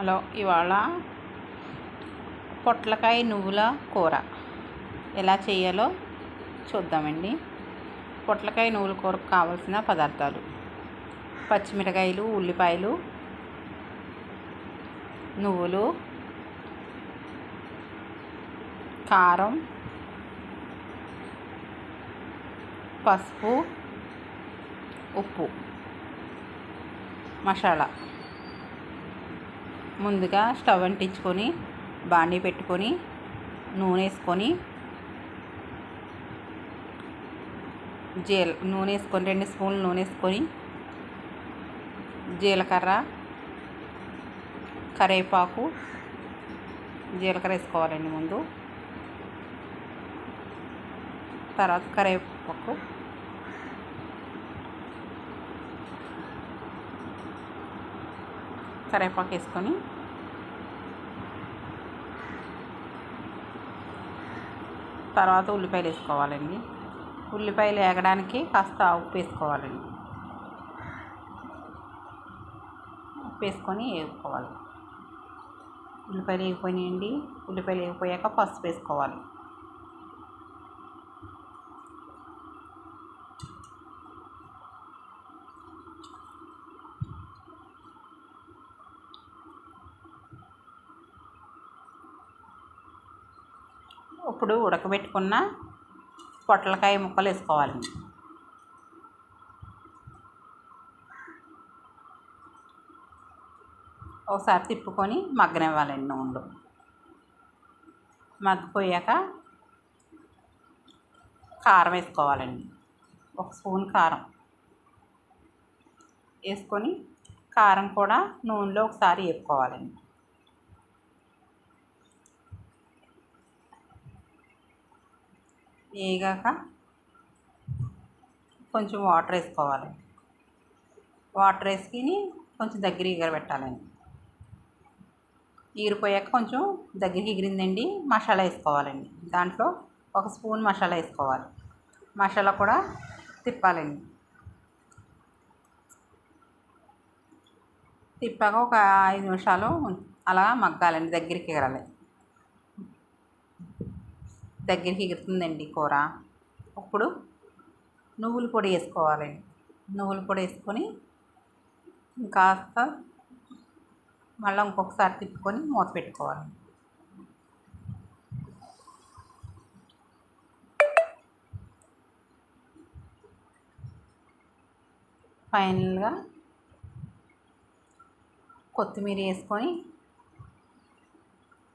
Hello ఇవాళ పొట్లకాయ నువ్వుల కూర. ఎలా చేయాలో చూద్దామండి. పొట్లకాయ నువ్వుల కూరకు కావాల్సిన పదార్థాలు. పచ్చిమిరకాయలు ఉల్లిపాయలు నువ్వులు కారం పసుపు ఉప్పు మసాలా. ముందుగా స్టవ్ అంటించుకొని బాండీ పెట్టుకొని నూనె వేసుకొని జీల నూనె వేసుకొని రెండు స్పూన్లు నూనె వేసుకొని జీలకర్ర కరివేపాకు జీలకర్ర వేసుకోవాలండి ముందు. తర్వాత కరివేపాకు. కరివేపాకు వేసుకొని తర్వాత ఉల్లిపాయలు వేసుకోవాలండి. ఉల్లిపాయలు వేగడానికి కాస్త ఉప్పు వేసుకోవాలండి. ఉప్పు వేసుకొని వేసుకోవాలి ఉల్లిపాయలు వేగిపోయినాయండి. ఉల్లిపాయలు వేగిపోయాక పసుపు వేసుకోవాలి. ఇప్పుడు ఉడకబెట్టుకున్న పొట్లకాయ ముక్కలు వేసుకోవాలండి. ఒకసారి తిప్పుకొని మగ్గనివ్వాలండి నూనెలో. మగ్గిపోయాక కారం వేసుకోవాలండి. ఒక స్పూన్ కారం వేసుకొని కారం కూడా నూనెలో ఒకసారి వేపుకోవాలండి. వేగాక కొంచెం వాటర్ వేసుకోవాలి. వాటర్ వేసుకుని కొంచెం దగ్గర ఎగరబెట్టాలండి. ఈరిపోయాక కొంచెం దగ్గరికి ఎగిరిందండి మసాలా వేసుకోవాలండి. దాంట్లో ఒక స్పూన్ మసాలా వేసుకోవాలి. మసాలా కూడా తిప్పాలండి. తిప్పాక ఒక ఐదు నిమిషాలు అలా మగ్గాలండి దగ్గరికి ఎగరాలి. దగ్గరికి ఎగురుతుందండి కూర. అప్పుడు నువ్వుల పొడి వేసుకోవాలండి. నువ్వుల పొడి వేసుకొని కాస్త మళ్ళీ ఇంకొకసారి తిప్పుకొని మూత పెట్టుకోవాలి. ఫైనల్గా కొత్తిమీర వేసుకొని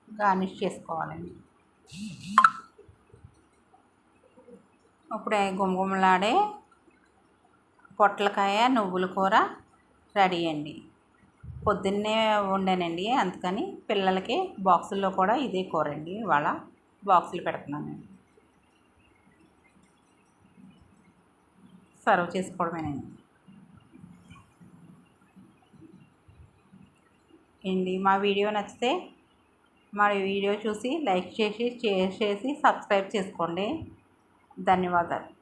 గార్నిష్ చేసుకోవాలండి. ఇప్పుడు గుమగుమలాడే పొట్లకాయ నువ్వుల కూర రెడీ అండి. పొద్దున్నే వండానండి అందుకని పిల్లలకి బాక్సుల్లో కూడా ఇదే కూర అండి. ఇవాళ బాక్సులు పెడుతున్నానండి. సర్వ్ చేసుకోవడమేనండి. అండి మా వీడియో నచ్చితే మా వీడియో చూసి లైక్ చేసి షేర్ చేసి సబ్స్క్రైబ్ చేసుకోండి. ధన్యవాదాలు.